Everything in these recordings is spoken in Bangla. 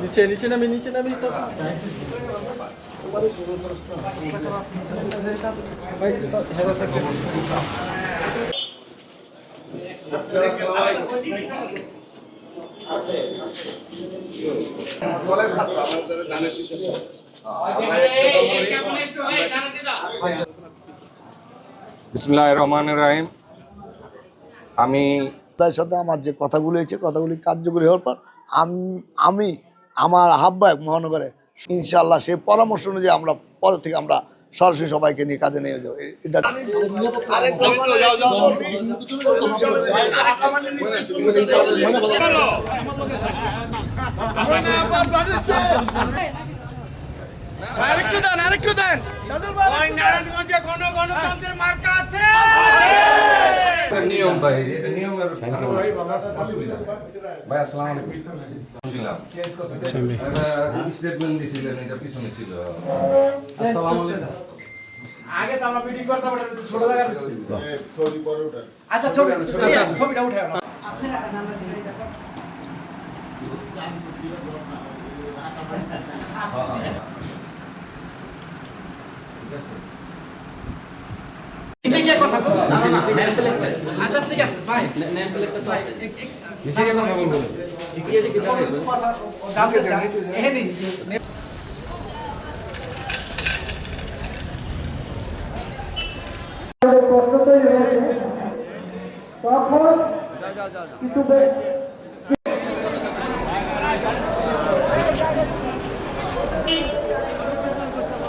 নিচে নিচে নামি নিচে নামি তো। বিসমুল্লাহ রহমান রাহিম আমি তার সাথে আমার যে কথাগুলো হয়েছে কথাগুলি কার্যকরী হওয়ার পর আম- আমি আমার আহ্বায়ক মহানগরে ইনশাল্লাহ সেই পরামর্শ অনুযায়ী আমরা পরে থেকে আমরা সরাসরি সবাইকে নিয়ে কাজে নিয়ে যাব এটা নিয়ম ভাই এটা নিয়মের অসুবিধা ভাই আসসালামু আলাইকুম। ছিলাম স্টেটমেন্ট দিছিলেন এটা পিছনে ছিল। আগে তো আমরা মিটিং করতাম ওটা ছোট জায়গা। আচ্ছা ছবি আচ্ছা, ছবিটা উঠে। নিচে গিয়ে কথা বলব। আচ্ছা ঠিক আছে বাই নিচে গিয়ে কথা বলব যাবে,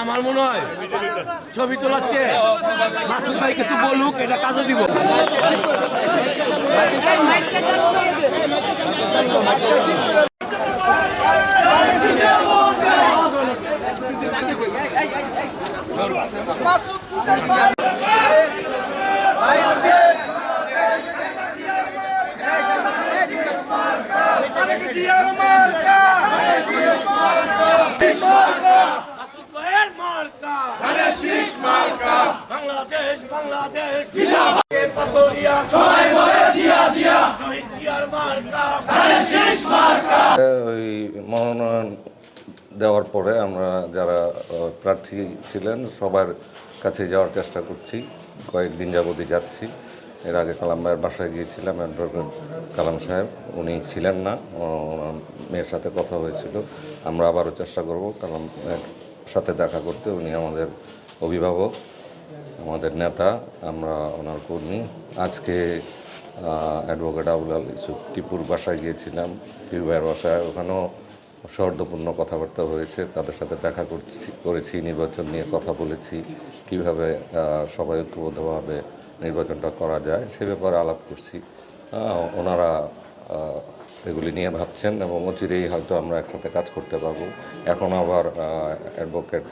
আমার মনে হয় ছবি তোলাচ্ছে মাসুদ ভাই কিছু বলুক এটা কাজে দিব মাসুদ ভাইয়ের মার্কা বাংলাদেশ বাংলাদেশ। পাতলিয়া সবাই বলে জিয়া জিয়া। শহীদ জিয়ার মার্কা। ওই মনোনয়ন দেওয়ার পরে আমরা যারা প্রার্থী ছিলেন সবার কাছে যাওয়ার চেষ্টা করছি। কয়েকদিন যাবতই যাচ্ছি। এর আগে কালাম ভাইয়ের বাসায় গিয়েছিলাম অ্যাডভোকেট কালাম সাহেব। উনি ছিলেন না ওনার মেয়ের সাথে কথা হয়েছিল। আমরা আবারও চেষ্টা করব কালাম সাথে দেখা করতে। উনি আমাদের অভিভাবক। আমাদের নেতা, আমরা ওনার কর্মী। আজকে অ্যাডভোকেট আবুল আল ইসুফ টিপুর বাসায় গিয়েছিলাম ভাইয়ের বাসায়। ওখানেও সৌহার্দ্যপূর্ণ কথাবার্তা হয়েছে। তাদের সাথে দেখা করছি, করেছি, নির্বাচন নিয়ে কথা বলেছি। কীভাবে সবাই ঐক্যবদ্ধভাবে নির্বাচনটা করা যায়, সে ব্যাপারে আলাপ করছি। ওনারা এগুলি নিয়ে ভাবছেন এবং অচিরেই হয়তো আমরা একসাথে কাজ করতে পারব। এখন আবার অ্যাডভোকেট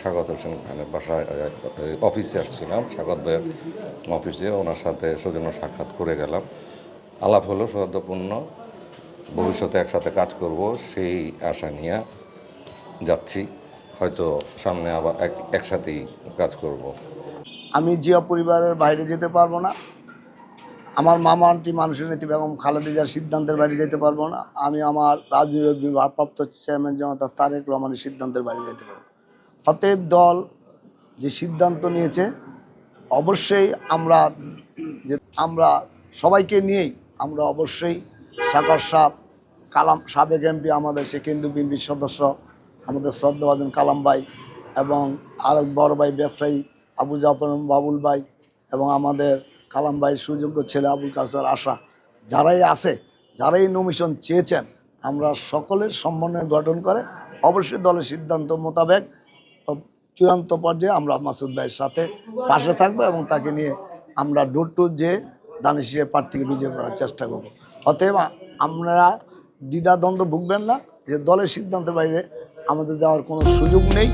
স্বাগত হোসেন বাসায় অফিসে আসছিলাম, স্বাগত ভাইয়ের অফিসে ওনার সাথে সৌজন্য সাক্ষাৎ করে গেলাম। আলাপ হলো, সৌহার্দ্যপূর্ণ। ভবিষ্যতে একসাথে কাজ করব, সেই আশা নিয়ে যাচ্ছি। হয়তো সামনে আবার এক, একসাথেই কাজ করব। আমি জিয়া পরিবারের বাইরে যেতে পারব না। আমার মামা আন্টি মানুষের নীতি বেগম খালেদা জিয়ার সিদ্ধান্তের বাইরে যেতে পারব না আমি আমার রাজনৈতিক ভারপ্রাপ্ত চেয়ারম্যান জনতা তারেক রহমানের সিদ্ধান্তের বাইরে যেতে পারব। অতএব দল যে সিদ্ধান্ত নিয়েছে, অবশ্যই আমরা যে আমরা সবাইকে নিয়েই আমরা অবশ্যই সাকর সাহ কালাম সাবেক এমপি আমাদের, সে কেন্দ্রীয় বিএনপির সদস্য আমাদের শ্রদ্ধাভাজন কালাম ভাই এবং আরেক বড় ভাই ব্যবসায়ী আবু জাফর বাবুল ভাই এবং আমাদের কালাম ভাইয়ের সুযোগ্য ছেলে আবুল কাসর আশা যারাই আছে, যারাই নমিশন চেয়েছেন, আমরা সকলের সমন্বয় গঠন করে অবশ্যই দলের সিদ্ধান্ত মোতাবেক চূড়ান্ত পর্যায়ে আমরা মাসুদ ভাইয়ের সাথে পাশে থাকব এবং তাকে নিয়ে আমরা ডোর টু যে দানিশের প্রার্থীকে বিজয় করার চেষ্টা করব। অতএব আমরা দ্বিধাদ্বন্দ্ব ভুগবেন না, যে দলের সিদ্ধান্তের বাইরে আমাদের যাওয়ার কোনো সুযোগ নেই।